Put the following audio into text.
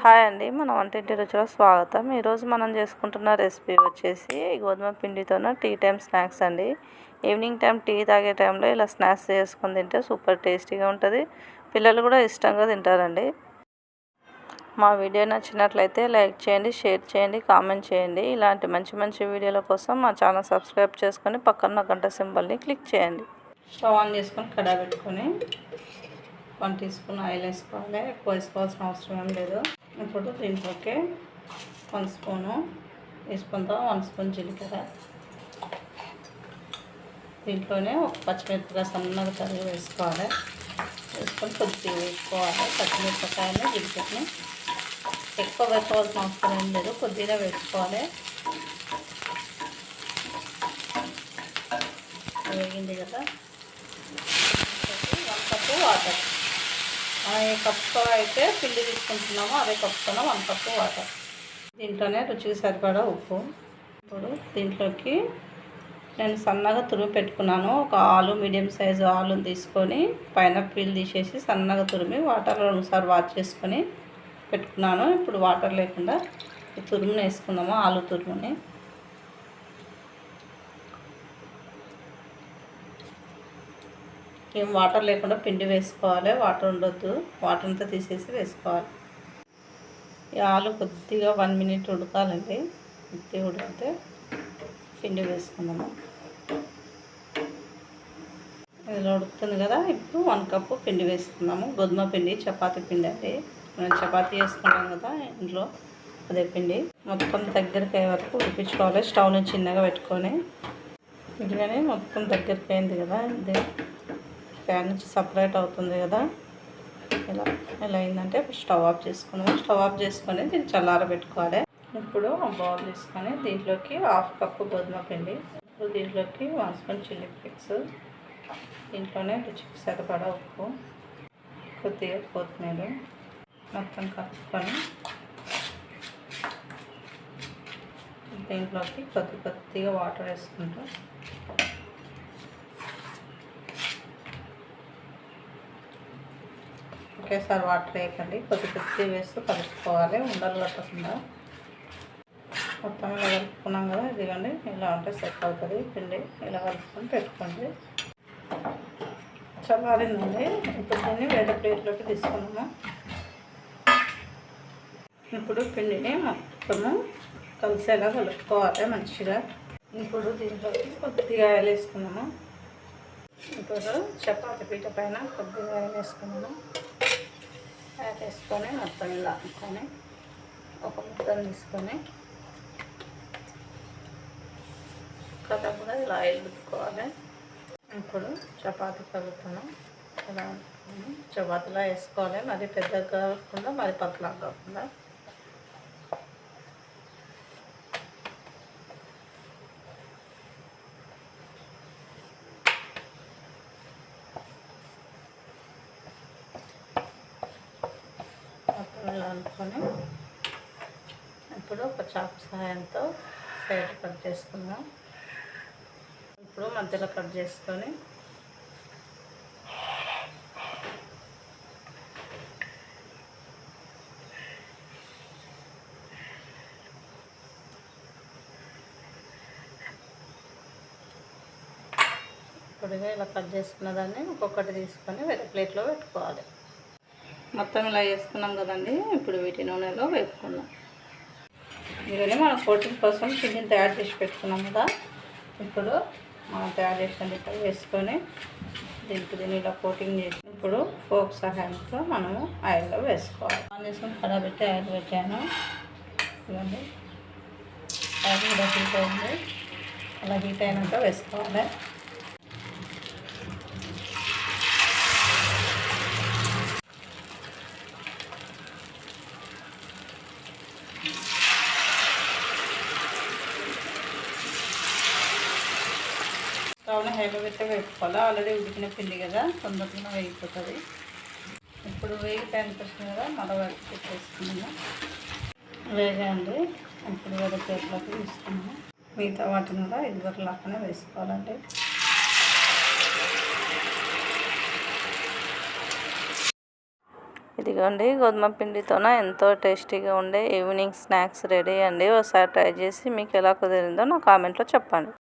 Hi అండి మన వంటింటి రుచిలో స్వాగతం. ఈరోజు మనం చేసుకుంటున్న రెసిపీ వచ్చేసి గోధుమ పిండితోన టీ టైం స్నాక్స్ అండి. ఈవినింగ్ టైం టీ తాగే టైంలో ఇలా స్నాక్స్ చేసుకొని తింటే సూపర్ టేస్టీగా ఉంటుంది. పిల్లలు కూడా ఇష్టంగా తింటారండి. మా వీడియో నచ్చినట్లయితే లైక్ చేయండి షేర్ చేయండి కామెంట్ చేయండి. ఇలాంటి మంచి మంచి వీడియోల కోసం మా ఛానల్ సబ్స్క్రైబ్ చేసుకొని పక్కన గంట సింబల్ని క్లిక్ చేయండి. స్టవ్ ఆన్ చేసుకొని కడా పెట్టుకొని వన్ టీ స్పూన్ ఆయిల్ వేసుకోవాలి. ఎక్కువ వేసుకోవాల్సిన అవసరం ఏం లేదు. ఇప్పుడు దీంట్లోకి వన్ స్పూను. వేసుకుందాం వన్ స్పూన్ జీలకర్ర. దీంట్లోనే ఒక పచ్చిమిరపకాయ సన్నగా తరిగి వేసుకోవాలి. వేసుకొని కొద్దిగా వేసుకోవాలి. పచ్చిమిరపకాయని జీలకర్రని. ఎక్కువ వేసుకోవాల్సిన అవసరం ఏం లేదు. కొద్దిగా వేసుకోవాలి. వేగింది కదా వన్ కప్పు వాటర్ మనం ఏ కప్తో అయితే పిండి తీసుకుంటున్నామో. అదే కప్తోనే వన్ కప్పు వాటర్. దీంట్లోనే రుచికి సరిపడా ఉప్పు. ఇప్పుడు దీంట్లోకి నేను సన్నగా తురిమి పెట్టుకున్నాను. ఒక ఆలు మీడియం సైజు ఆలుని తీసుకొని పైన పీల్ తీసేసి సన్నగా తురిమి వాటర్లో ఒకసారి వాష్ చేసుకొని పెట్టుకున్నాను. ఇప్పుడు వాటర్ లేకుండా ఈ తురుముని వేసుకుందాము ఆలు తురుముని. ఏం వాటర్ లేకుండా పిండి వేసుకోవాలి. వాటర్ ఉండొద్దు. వాటర్ అంతా తీసేసి వేసుకోవాలి. ఈ ఆలు కొద్దిగా వన్ మినిట్ ఉడకాలండి. కొద్దిగా ఉడికితే పిండి వేసుకుందాము. ఇలా ఉడుకుతుంది కదా. ఇప్పుడు వన్ కప్పు పిండి వేసుకుందాము. గోధుమ పిండి చపాతీ పిండి అండి. మనం చపాతీ వేసుకున్నాం కదా ఇంట్లో అదే పిండి. మొత్తం దగ్గరికి అయ్యే వరకు ఉడిపించుకోవాలి స్టవ్ని చిన్నగా పెట్టుకొని. ఇట్లానే మొత్తం దగ్గరికి అయింది కదా. ఇది. ప్యాన్ నుంచి సపరేట్ అవుతుంది కదా. ఇలా ఇలా అయిందంటే స్టవ్ ఆఫ్ చేసుకున్నాము. స్టవ్ ఆఫ్ చేసుకొని దీన్ని చల్లారబెట్టుకోవాలి ఇప్పుడు బౌల్ తీసుకొని దీంట్లోకి హాఫ్ కప్పు గోధుమ పిండి ఇప్పుడు దీంట్లోకి వన్ స్పూన్ చిల్లీ ఫ్లేక్స్ దీంట్లోనే రుచికి సరిపడా ఉప్పు కొద్దిగా కొత్తిమీర మొత్తం కలుపుకొని దీంట్లోకి కొద్ది కొద్దిగా వాటర్ వేసుకుంటూ ఒకేసారి వాటర్ వేయకండి. కొద్ది కొద్ది వేస్తూ కలుపుకోవాలి. ఉండలు కట్టకుండా. మొత్తం ఇలా కలుపుకున్నాం కదా ఇదిగోండి. ఇలా ఉంటే సెట్ అవుతుంది. పిండి ఇలా కలుపుకొని పెట్టుకోండి. చల్లారిందండి. ఇప్పుడు దీన్ని వేరే ప్లేట్లోకి తీసుకున్నాము. ఇప్పుడు పిండిని మొత్తము కలిసేలా కలుపుకోవాలి మంచిగా. ఇప్పుడు దీంట్లోకి కొద్దిగా ఆయిల్ వేసుకున్నాము. ఇప్పుడు చపాతి పీట పైన కొద్దిగా ఆయిల్ వేసుకున్నాము. వేసుకొని మొత్తం ఇలా అనుకొని ఒక ముద్దను తీసుకొని కథ కూడా ఇలా ఆయిల్ రుద్దుకోవాలి ఇప్పుడు చపాతీ కలుపుతాను. ఇలా చపాతీలా వేసుకోవాలి. మరి పెద్దగా కాకుండా మరి పతలా కాకుండా మొత్తం ఇలా అనుకొని ఇప్పుడు ఒక చాకు సహాయంతో సైడ్ కట్ చేసుకుందాం. ఇప్పుడు మధ్యలో కట్ చేసుకొని ఇప్పుడుగా ఇలా కట్ చేసుకున్న దాన్ని ఒక్కొక్కటి తీసుకొని వేరే ప్లేట్లో పెట్టుకోవాలి. మొత్తం ఇలా వేసుకున్నాం కదండి. ఇప్పుడు వీటి నూనెలో వేపుకుందాం. ఇవన్నీ మనం కోటింగ్ కోసం పిండిని తయారు చేసి పెట్టుకున్నాం కదా. ఇప్పుడు మనం తయారు చేసిన ఇక్కడ వేసుకొని దీనికి దీన్ని ఇలా కోటింగ్ చేసి ఇప్పుడు ఫోక్ సహాయంతో మనము ఆయిల్లో వేసుకోవాలి. ఆన్ చేసుకుని కడా పెట్టి ఆయిల్ పెట్టాను. ఇవ్వండి ఆయిల్ కూడా హీట్ అయింది. అలా హీట్ అయినాక వేసుకోవాలి. స్టవ్ని హైలో పెట్టి వేపుకోవాలి? ఆల్రెడీ ఉడికిన పిండి కదా తొందరగా వేగిపోతుంది. ఇప్పుడు వేగి టైంకి వస్తుంది కదా మరో వైపు వేసుకున్నాము వేగండి. ఇప్పుడు వేరే ప్లేట్లోకి తీసుకున్నాము మిగతా వాటిని కూడా ఇదివరకు లాగానే వేసుకోవాలండి. ఇదిగోండి గోధుమ పిండితోన ఎంతో టేస్టీగా ఉండే ఈవినింగ్ స్నాక్స్ రెడీ అండి. ఒకసారి ట్రై చేసి మీకు ఎలా కుదిరిందో నా కామెంట్లో చెప్పండి.